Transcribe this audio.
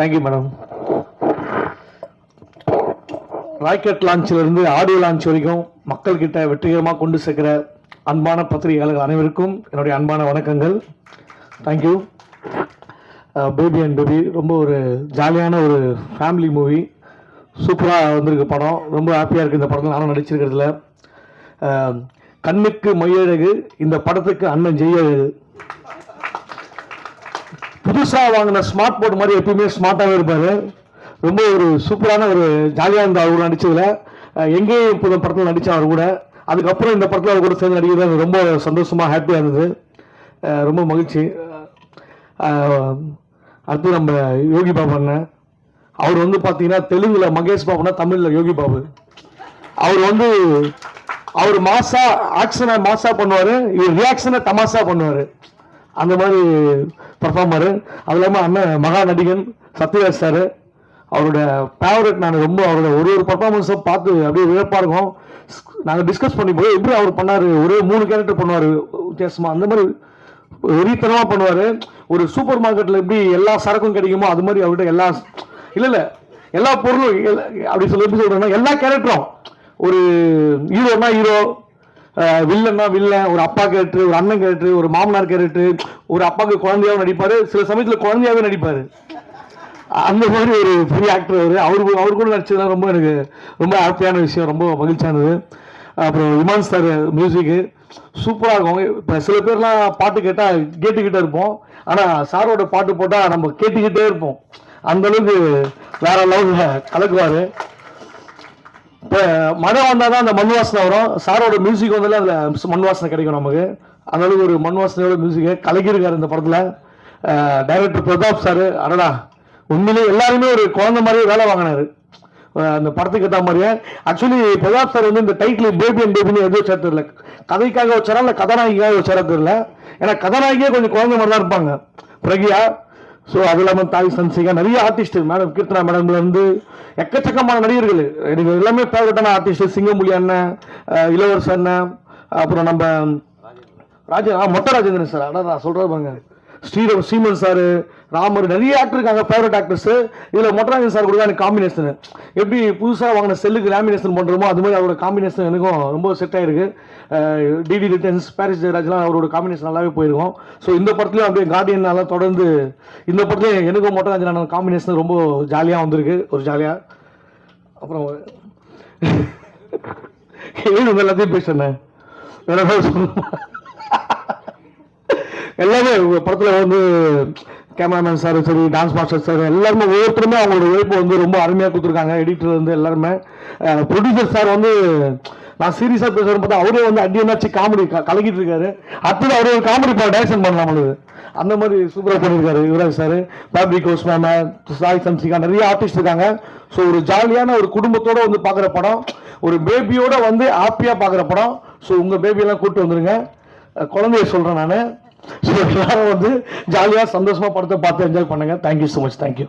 Thank you madam rocket லான்ச்சிலிருந்து audio launch வரைக்கும் மக்கள்கிட்ட வெற்றிகரமாக கொண்டு சேர்க்கிற அன்பான பத்திரிகையாளர்கள் அனைவருக்கும் என்னுடைய அன்பான வணக்கங்கள். தேங்க்யூ பேபி அண்ட் பேபி ரொம்ப ஒரு ஜாலியான ஒரு ஃபேமிலி மூவி சூப்பராக வந்திருக்கு படம். ரொம்ப ஹாப்பியாக இருக்குது இந்த படத்தில். நானும் நடிச்சிருக்கிறதுல. Uh, கண்ணுக்கு மையழகு இந்த படத்துக்கு அண்ணன் ஜெய்யழகு புதுசாக வாங்கின ஸ்மார்ட் போர்ட் மாதிரி எப்பயுமே ஸ்மார்ட்டாகவே இருப்பார். ரொம்ப ஒரு சூப்பரான ஒரு ஜாலியாக இருந்தார் அவர் நடித்ததில் எங்கேயும் இப்போ படத்தில் நடித்தார் அவர் கூட. அதுக்கப்புறம் இந்த படத்தில் அவர் கூட சேர்ந்து நடிக்கிறது ரொம்ப சந்தோஷமாக ஹாப்பியாக இருந்தது. ரொம்ப மகிழ்ச்சி. அடுத்து நம்ம யோகி பாபு அண்ணன் அவர் வந்து பார்த்தீங்கன்னா தெலுங்கில் மகேஷ் பாபுனா தமிழில் யோகி பாபு. அவர் வந்து அவர் மாசா ஆக்ஷனை மாசா பண்ணுவார். இவர் ரியாக்ஷனை தமாசா பண்ணுவார். அந்த மாதிரி பர்ஃபார்மரு அது இல்லாமல் அண்ணன் மகா நடிகன் சத்யராஜ் சார் அவரோட ஃபேவரட் நான் ரொம்ப அவரோட ஒரு ஒரு பர்ஃபார்மன்ஸும் பார்த்து அப்படியே வியப்பாக இருக்கும். நாங்கள் டிஸ்கஸ் பண்ணிப்போம். எப்படி அவர் பண்ணார்? ஒரே மூணு கேரக்டர் பண்ணுவார். வித்தியாசமாக அந்த மாதிரி வெறித்தனமாக பண்ணுவார். ஒரு சூப்பர் மார்க்கெட்டில் எப்படி எல்லா சரக்கும் கிடைக்குமோ அது மாதிரி அவர்கிட்ட எல்லா இல்லை இல்லை எல்லா பொருளும் அப்படி சொல்லி எப்படி சொல்கிறேன்னா எல்லா கேரக்டரும் ஒரு ஹீரோனா ஹீரோ வில்லன்னா வில்லன் ஒரு அப்பா கேரக்டர் ஒரு அண்ணன் கேரக்டர் ஒரு மாமனார் கேரக்டர் ஒரு அப்பாவுக்கு குழந்தையாகவும் நடிப்பார் சில சமயத்தில் குழந்தையாவே நடிப்பார். அந்த மாதிரி ஒரு பெரிய ஆக்டர் அவர். அவரு அவர் கூட நடிச்சதுலாம் ரொம்ப எனக்கு ரொம்ப ஹாப்பியான விஷயம் ரொம்ப மகிழ்ச்சியானது. அப்புறம் விமான் சார் மியூசிக்கு சூப்பராக இருக்கும். இப்போ சில பேர்லாம் பாட்டு கேட்டால் கேட்டுக்கிட்டே இருப்போம். ஆனால் சாரோட பாட்டு போட்டால் நம்ம கேட்டுக்கிட்டே இருப்போம். அந்தளவுக்கு வேற லெவலில் கலக்குவார். இப்போ மழை வந்தால் தான் அந்த மண் வாசனை வரும். சாரோட மியூசிக் வந்தாலே அதில் மண் வாசனை கிடைக்கும் நமக்கு. அதனால ஒரு மண் வாசனையோட மியூசிக்கை கலக்கியிருக்காரு இந்த படத்தில். டைரக்டர் பிரதாப் சார் அடடா. உண்மையிலே எல்லாருமே ஒரு குழந்தை மாதிரியே வேலை வாங்கினாரு. அந்த படத்துக்கு ஏற்ற மாதிரியே. ஆக்சுவலி பிரதாப் சார் வந்து இந்த டைட்டில் பேபி அண்ட் பேபின்னு எதுவும் சேர்த்து தெரியல. கதைக்காக வச்சாரா இல்லை கதாநாயகிக்காக வச்சாரா தெரியல. ஏன்னா கதாநாயகியே கொஞ்சம் குழந்தை மாதிரி தான் இருப்பாங்க. பிரகியா ஸோ அது இல்லாமல் தாய் சன்சிகா நிறைய ஆர்டிஸ்ட் மேடம் கீர்த்தனா மேடம்லேருந்து எக்கச்சக்கமான நடிகர்கள். எனக்கு எல்லாமே ஃபேவரட்டான ஆர்டிஸ்ட் சிங்கமொழி அண்ணன் இளவரச அண்ணன் அப்புறம் நம்ம ராஜ ஆ மொட்டை ராஜேந்திரன் சார். அதான் நான் சொல்கிறேன் பாருங்க. ஸ்ரீரம் சீமன் சார் ராமர் நிறைய ஆக்டர் இருக்காங்க ஃபேவரட் ஆக்டர்ஸ் இதில் மொட்டராஜன் சார் கூட எனக்கு காம்பினேஷன் எப்படி புதுசாக வாங்கின செல்லுக்கு லேமினேஷன் பண்ணுறோமோ அது மாதிரி அவரோட காம்பினேஷன் எனக்கும் ரொம்ப செட் ஆயிருக்கு. டிடி ரிட்டர்ன்ஸ் பாரிஸ் ஜெயராஜ்லாம் அவரோட காம்பினேஷன் நல்லாவே போயிருக்கும். ஸோ இந்த படத்துலையும் அப்படியே கார்டியன் தொடர்ந்து இந்த படத்துலையும் எனக்கும் மொட்டராஜன் காம்பினேஷன் ரொம்ப ஜாலியாக வந்திருக்கு. ஒரு ஜாலியாக அப்புறம் ஏழு எல்லாத்தையும் பேசுனேன் வேற எல்லாமே உங்கள் படத்தில் வந்து கேமராமேன் சார் சரி டான்ஸ் மாஸ்டர் சார் எல்லாருமே ஒவ்வொருத்தருமே அவங்களோட உழைப்பு வந்து ரொம்ப அருமையாக கொடுத்துருக்காங்க. எடிட்டர் வந்து எல்லாருமே. ப்ரொடியூசர் சார் வந்து நான் சீரியஸாக பேசுகிறேன் பார்த்தா அவரே வந்து அடியனாச்சு காமெடி கலக்கிட்டு இருக்காரு. அடுத்தது அவரே ஒரு காமெடி படம் டைரக்ஷன் பண்ணலாம் நம்மளுக்கு அந்த மாதிரி சூப்பராக பண்ணியிருக்காரு யுவராஜ் சார் பாபி கோஸ் மேம் சாய் சம்சிகா நிறைய ஆர்டிஸ்ட் இருக்காங்க. ஸோ ஒரு ஜாலியான ஒரு குடும்பத்தோட வந்து பார்க்குற படம் ஒரு பேபியோட வந்து ஹாப்பியாக பார்க்குற படம். ஸோ உங்கள் பேபியெல்லாம் கூப்பிட்டு வந்துருங்க. குழந்தைய சொல்கிறேன் நான். ஸோ எல்லாரும் வந்து ஜாலியாக சந்தோஷமாக படத்தை பார்த்து என்ஜாய் பண்ணுங்க. Thank you so much thank you